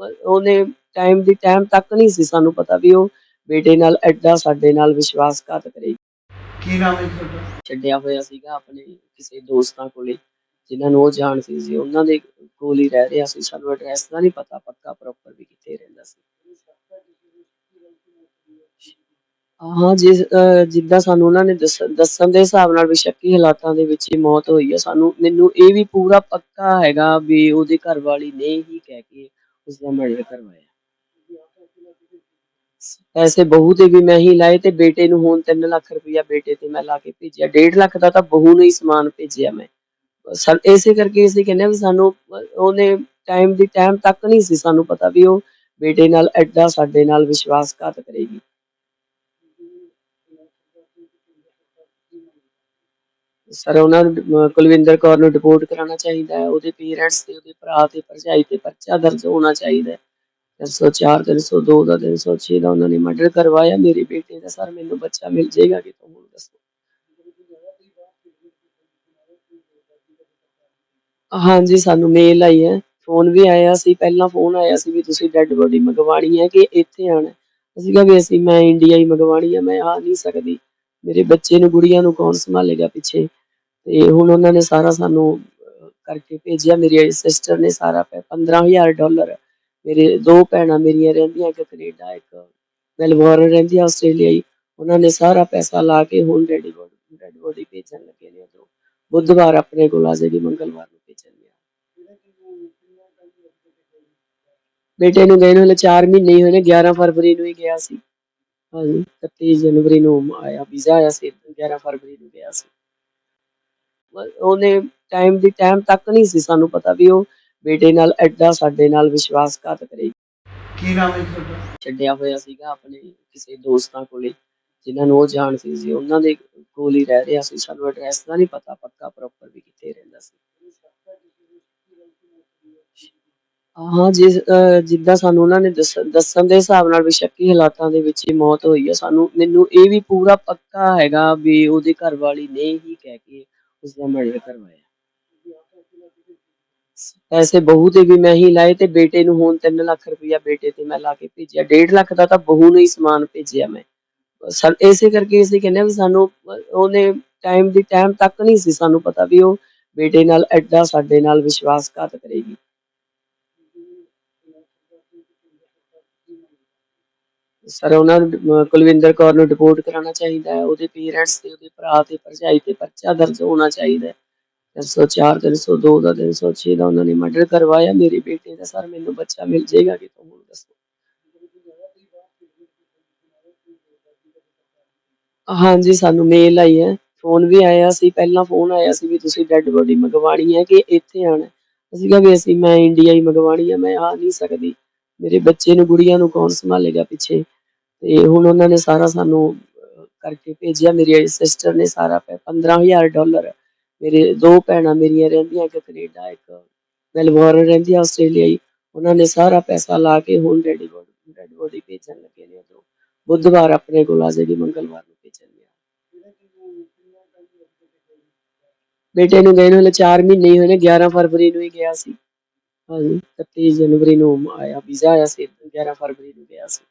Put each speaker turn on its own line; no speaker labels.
ਉਹਨੇ ਟਾਈਮ ਦੀ ਟਾਈਮ ਤੱਕ ਨਹੀਂ ਸੀ ਸਾਨੂੰ ਪਤਾ ਵੀ ਉਹ ਬੇਟੇ ਨਾਲ ਐਡਾ ਸਾਡੇ ਨਾਲ ਵਿਸ਼ਵਾਸਘਾਤ ਕਰੇਗੀ।
ਕੀ ਨਾਮ ਹੈ ਤੁਹਾਡਾ?
ਛੱਡਿਆ ਹੋਇਆ ਸੀਗਾ ਆਪਣੇ ਕਿਸੇ ਦੋਸਤਾਂ ਕੋਲੇ ਜਿਨ੍ਹਾਂ ਨੂੰ ਉਹ ਜਾਣਦੀ ਸੀ। ਉਹਨਾਂ ਦੇ ਕੋਲ ਹੀ ਰਹਿ ਰਿਹਾ ਸੀ। ਸਾਨੂੰ ਐਡਰੈਸ ਦਾ ਨਹੀਂ ਪਤਾ ਪੱਕਾ ਪ੍ਰੋਪਰ ਵੀ ਕਿੱਥੇ ਰਹਿੰਦਾ ਸੀ। ਹਾਂ ਜਿਸ ਜਿੱਦਾਂ ਸਾਨੂੰ ਉਹਨਾਂ ਨੇ ਦੱਸ- ਦੱਸਣ ਦੇ ਹਿਸਾਬ ਨਾਲ ਵੀ ਸ਼ੱਕੀ ਹਾਲਾਤਾਂ ਦੇ ਵਿੱਚ ਹੀ ਮੌਤ ਹੋਈ ਹੈ ਸਾਨੂੰ ਮੈਨੂੰ ਇਹ ਵੀ ਪੂਰਾ ਪੱਕਾ ਹੈਗਾ ਵੀ ਉਹਦੇ ਘਰ ਵਾਲੀ ਨੇ ਹੀ ਕਹਿ ਕੇ ਉਸ ਕਰਵਾਇਆ। ਪੈਸੇ ਬਹੂ ਤੇ ਵੀ ਮੈਂ ਹੀ ਲਾਏ ਤੇ ਬੇਟੇ ਨੂੰ ਹੁਣ 3 ਲੱਖ ਰੁਪਇਆ ਬੇਟੇ ਤੇ ਮੈਂ ਲਾ ਕੇ ਭੇਜਿਆ। 1.5 ਲੱਖ ਦਾ ਤਾਂ ਬਹੂ ਨੂੰ ਹੀ ਸਮਾਨ ਭੇਜਿਆ ਮੈਂ। ਸਰ ਇਸੇ ਕਰਕੇ ਅਸੀਂ ਕਹਿੰਦੇ ਵੀ ਸਾਨੂੰ, ਉਹਨੇ ਟਾਈਮ ਦੀ ਟਾਈਮ ਤੱਕ ਨਹੀਂ ਸੀ ਸਾਨੂੰ ਪਤਾ ਵੀ ਉਹ ਬੇਟੇ ਨਾਲ ਐਡਾ ਸਾਡੇ ਨਾਲ ਵਿਸ਼ਵਾਸਘਾਤ ਕਰੇਗੀ। ਸਰ, ਉਹਨਾਂ ਨੂੰ, ਅਹ, ਕੁਲਵਿੰਦਰ ਕੌਰ ਨੂੰ ਰਿਪੋਰਟ ਕਰਾਉਣਾ ਚਾਹੀਦਾ ਹੈ, ਉਹਦੇ ਪੇਰੈਂਟਸ ਤੇ ਉਹਦੇ ਭਰਾ ਤੇ ਭਰਜਾਈ ਤੇ ਪਰਚਾ ਦਰਜ ਹੋਣਾ ਚਾਹੀਦਾ ਹੈ। 304 302 ਦਾ 306 ਦਾ ਉਹਨਾਂ ਨੇ ਮਰਡਰ ਕਰਵਾਇਆ। ਮੇਰੇ ਬੇਟੇ ਦਾ ਸਰ, ਮੈਨੂੰ ਬੱਚਾ ਮਿਲ ਜਾਏਗਾ ਕਿ ਤੁਹਾਨੂੰ ਦੱਸੋ। ਹਾਂਜੀ, ਸਾਨੂੰ ਮੇਲ ਆਈ ਹੈ। ਫੋਨ ਵੀ ਆਇਆ ਸੀ, ਪਹਿਲਾਂ ਫੋਨ ਆਇਆ ਸੀ ਵੀ ਤੁਸੀਂ ਡੈੱਡ ਬੋਡੀ ਮੰਗਵਾਣੀ ਹੈ ਕਿ ਇੱਥੇ ਆਣਾ ਅਸੀਂ ਕਿਹਾ ਵੀ ਅਸੀਂ, ਮੈਂ ਇੰਡੀਆ ਹੀ ਮੰਗਵਾਣੀ ਹੈ, ਮੈਂ ਆ ਨਹੀਂ ਸਕਦੀ। ਮੇਰੇ ਬੱਚੇ ਨੂੰ, ਗੁੜੀਆਂ ਨੂੰ ਕੌਣ ਸੰਭਾਲੇਗਾ ਪਿੱਛੇ? ਤੇ ਹੁਣ ਉਹਨਾਂ ਨੇ ਸਾਰਾ ਸਾਨੂੰ ਕਰਕੇ ਭੇਜਿਆ। ਮੇਰੀ ਸਿਸਟਰ ਨੇ ਸਾਰਾ 15000 ਡਾਲਰ ਮੇਰੇ ਦੋ ਭੈਣਾਂ ਮੇਰੀਆਂ ਰਹਿੰਦੀਆਂ, ਇੱਕ ਕੈਨੇਡਾ, ਇੱਕ ਮੈਲਬੌਰਨ ਰਹਿੰਦੀ ਆ ਆਸਟ੍ਰੇਲੀਆ ਉਹਨਾਂ ਨੇ ਸਾਰਾ ਪੈਸਾ ਲਾ ਕੇ ਹੁਣ ਰੈਡੀ ਬੋਡੀ ਰੈਡੀ ਬੋਡੀ ਭੇਜਣ ਲੱਗੇ ਨੇ ਉਧਰੋਂ ਬੁੱਧਵਾਰ ਆਪਣੇ ਕੋਲ ਆ ਜਾਏਗੀ, ਮੰਗਲਵਾਰ ਨੂੰ ਭੇਜਣਗੇ ਬੇਟੇ ਨੂੰ ਗਏ ਨੂੰ ਹਲੇ 4 ਮਹੀਨੇ ਹੀ ਹੋਏ ਨੇ 11 ਫਰਵਰੀ ਨੂੰ ਹੀ ਗਿਆ ਸੀ। ਹਾਂਜੀ 31 ਜਨਵਰੀ ਨੂੰ ਆਇਆ, ਵੀਜ਼ਾ ਆਇਆ ਸੀ 11 ਫਰਵਰੀ ਨੂੰ ਗਿਆ ਸੀ। ਉਹਨੇ ਟਾਈਮ ਦੀ ਟਾਈਮ ਤੱਕ ਨਹੀਂ ਸੀ ਸਾਨੂੰ ਪਤਾ ਵੀ ਉਹ ਬੇਟੇ ਨਾਲ ਐਡਾ ਸਾਡੇ ਨਾਲ ਵਿਸ਼ਵਾਸਘਾਤ ਕਰੇਗੀ
ਕੀ ਨਾਮ ਹੈ ਤੁਹਾਡਾ?
ਛੱਡਿਆ ਹੋਇਆ ਸੀਗਾ ਆਪਣੇ ਕਿਸੇ ਦੋਸਤਾਂ ਕੋਲੇ ਜਿਨ੍ਹਾਂ ਨੂੰ ਉਹ ਜਾਣਦੀ ਸੀ ਉਹਨਾਂ ਦੇ ਕੋਲ ਹੀ ਰਹਿ ਰਿਹਾ ਸੀ। ਸਾਨੂੰ ਐਡਰੈਸ ਦਾ ਨਹੀਂ ਪਤਾ ਪੱਕਾ ਪ੍ਰੋਪਰ ਵੀ ਕਿੱਥੇ ਰਹਿੰਦਾ ਸੀ। ਹਾਂ ਜਿਸ ਜਿੱਦਾਂ ਸਾਨੂੰ ਉਹਨਾਂ ਨੇ ਦੱਸ- ਦੱਸਣ ਦੇ ਹਿਸਾਬ ਨਾਲ ਵੀ ਸ਼ੱਕੀ ਹਾਲਾਤਾਂ ਦੇ ਵਿੱਚ ਹੀ ਮੌਤ ਹੋਈ ਹੈ ਸਾਨੂੰ ਮੈਨੂੰ ਇਹ ਵੀ ਪੂਰਾ ਪੱਕਾ ਹੈਗਾ ਵੀ ਉਹਦੇ ਘਰ ਵਾਲੀ ਨੇ ਹੀ ਕਹਿ ਕੇ ਉਸ ਦਾ ਕਰਵਾਇਆ। ਪੈਸੇ ਬਹੂ ਤੇ ਵੀ ਮੈਂ ਹੀ ਲਾਏ ਤੇ ਬੇਟੇ ਨੂੰ ਹੁਣ 3 ਲੱਖ ਰੁਪਇਆ ਬੇਟੇ ਤੇ ਮੈਂ ਲਾ ਕੇ ਭੇਜਿਆ। 1.5 ਲੱਖ ਦਾ ਤਾਂ ਬਹੂ ਨੂੰ ਹੀ ਸਮਾਨ ਭੇਜਿਆ ਮੈਂ। ਸਰ ਇਸੇ ਕਰਕੇ ਅਸੀਂ ਕਹਿੰਦੇ ਹਾਂ ਵੀ ਸਾਨੂੰ, ਉਹਨੇ ਟਾਈਮ ਦੀ ਟਾਈਮ ਤੱਕ ਨਹੀਂ ਸੀ ਸਾਨੂੰ ਪਤਾ ਵੀ ਉਹ ਬੇਟੇ ਨਾਲ ਐਡਾ ਸਾਡੇ ਨਾਲ ਵਿਸ਼ਵਾਸਘਾਤ ਕਰੇਗੀ। ਸਰ, ਉਹਨਾਂ ਨੂੰ ਅਹ ਕੁਲਵਿੰਦਰ ਕੌਰ ਨੂੰ ਰਿਪੋਰਟ ਕਰਾਉਣਾ ਚਾਹੀਦਾ ਹੈ, ਉਹਦੇ ਪੇਰੈਂਟਸ ਤੇ ਉਹਦੇ ਭਰਾ ਤੇ ਭਰਜਾਈ ਤੇ ਪਰਚਾ ਦਰਜ ਹੋਣਾ ਚਾਹੀਦਾ ਹੈ। 304 302 ਦਾ 306 ਦਾ ਉਹਨਾਂ ਨੇ ਮਰਡਰ ਕਰਵਾਇਆ। ਮੇਰੇ ਬੇਟੇ ਦਾ ਸਰ, ਮੈਨੂੰ ਬੱਚਾ ਮਿਲ ਜਾਏਗਾ, ਕਿ ਤੁਹਾਨੂੰ ਦੱਸੋ। ਹਾਂਜੀ, ਸਾਨੂੰ ਮੇਲ ਆਈ ਹੈ। ਫੋਨ ਵੀ ਆਇਆ ਸੀ, ਪਹਿਲਾਂ ਫੋਨ ਆਇਆ ਸੀ ਵੀ ਤੁਸੀਂ ਡੈੱਡ ਬੋਡੀ ਮੰਗਵਾਣੀ ਹੈ ਕਿ ਇੱਥੇ ਆਣਾ ਅਸੀਂ ਕਿਹਾ ਵੀ ਅਸੀਂ, ਮੈਂ ਇੰਡੀਆ ਹੀ ਮੰਗਵਾਣੀ ਹੈ, ਮੈਂ ਆ ਨਹੀਂ ਸਕਦੀ। ਮੇਰੇ ਬੱਚੇ ਨੂੰ, ਗੁੜੀਆਂ ਨੂੰ ਕੌਣ ਸੰਭਾਲੇਗਾ ਪਿੱਛੇ? ਤੇ ਹੁਣ ਉਹਨਾਂ ਨੇ ਸਾਰਾ ਸਾਨੂੰ ਕਰਕੇ ਭੇਜਿਆ। ਮੇਰੀ ਸਿਸਟਰ ਨੇ ਸਾਰਾ 15000 ਡਾਲਰ। ਮੇਰੇ ਦੋ ਭੈਣਾਂ ਮੇਰੀਆਂ ਰਹਿੰਦੀਆਂ ਇੱਕ ਕੈਨੇਡਾ, ਇੱਕ ਮੈਲਬੌਰਨ ਰਹਿੰਦੀ ਆ ਆਸਟ੍ਰੇਲੀਆ ਹੀ। ਉਹਨਾਂ ਨੇ ਸਾਰਾ ਪੈਸਾ ਲਾ ਕੇ ਹੁਣ ਰੈਡੀ ਬੋਡੀ ਰੈਡੀ ਬੋਡੀ ਭੇਜਣ ਲੱਗੇ ਨੇ ਉਧਰੋਂ ਬੁੱਧਵਾਰ ਆਪਣੇ ਕੋਲ ਆ ਜਾਏਗੀ, ਮੰਗਲਵਾਰ ਨੂੰ ਭੇਜਣਗੇ ਬੇਟੇ ਨੂੰ ਗਏ ਨੂੰ 4 ਮਹੀਨੇ ਹੋਏ ਨੇ 11 ਫਰਵਰੀ ਨੂੰ ਹੀ ਗਿਆ ਸੀ। ਹਾਂਜੀ 31 ਜਨਵਰੀ ਨੂੰ ਆਇਆ ਵੀਜ਼ਾ ਆਇਆ ਸੀ 11 ਫਰਵਰੀ ਨੂੰ ਗਿਆ ਸੀ।